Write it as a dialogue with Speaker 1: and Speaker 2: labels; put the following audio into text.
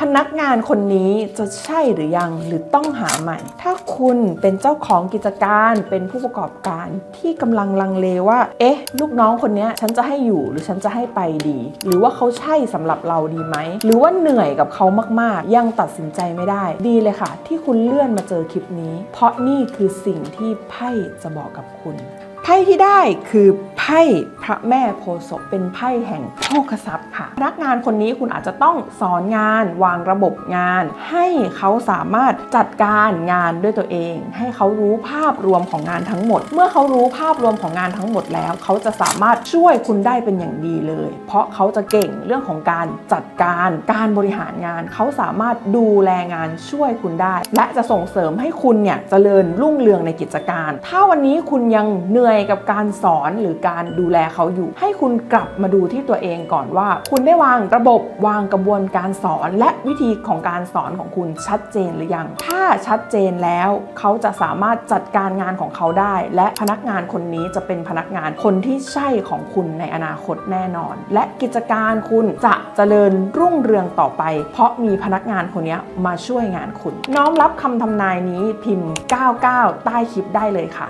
Speaker 1: พนักงานคนนี้จะใช่หรือยังหรือต้องหาใหม่ ถ้าคุณเป็นเจ้าของกิจการเป็นผู้ประกอบการที่กำลังลังเลว่า เอ๊ะ ลูกน้องคนนี้ฉันจะให้อยู่หรือฉันจะให้ไปดี หรือว่าเขาใช่สำหรับเราดีไหม หรือว่าเหนื่อยกับเขามากๆ ยังตัดสินใจไม่ได้ ดีเลยค่ะ ที่คุณเลื่อนมาเจอคลิปนี้ เพราะนี่คือสิ่งที่ไพ่จะบอกกับคุณ ไพ่ที่ได้คือไพ่พระแม่โพศพเป็นไพ่แห่งโชคทรัพย์ค่ะ พนักงานคนนี้คุณอาจจะต้องสอนงาน วางระบบงาน ให้เขาสามารถจัดการงานด้วยตัวเอง ให้เขารู้ภาพรวมของงานทั้งหมด เมื่อเขารู้ภาพรวมของงานทั้งหมดแล้ว เขาจะสามารถช่วยคุณได้เป็นอย่างดีเลย เพราะเขาจะเก่งเรื่องของการจัดการ การบริหารงาน เขาสามารถดูแลงานช่วยคุณได้ และจะส่งเสริมให้คุณเนี่ยเจริญรุ่งเรืองในกิจการ ถ้าวันนี้คุณยังเหนื่อยกับการสอนหรือการดูแลเขาอยู่ ให้คุณกลับมาดูที่ตัวเองก่อนว่า คุณได้วางระบบวางกระบวนการสอนและวิธีของการสอนของคุณชัดเจนหรือยัง ถ้าชัดเจนแล้วเขาจะสามารถจัดการงานของเขาได้ และพนักงานคนนี้จะเป็นพนักงานคนที่ใช่ของคุณในอนาคตแน่นอน และกิจการคุณจะเจริญรุ่งเรืองต่อไป เพราะมีพนักงานคนนี้มาช่วยงานคุณ น้อมรับคำทำนายนี้พิมพ์ 99 ใต้คลิปได้เลยค่ะ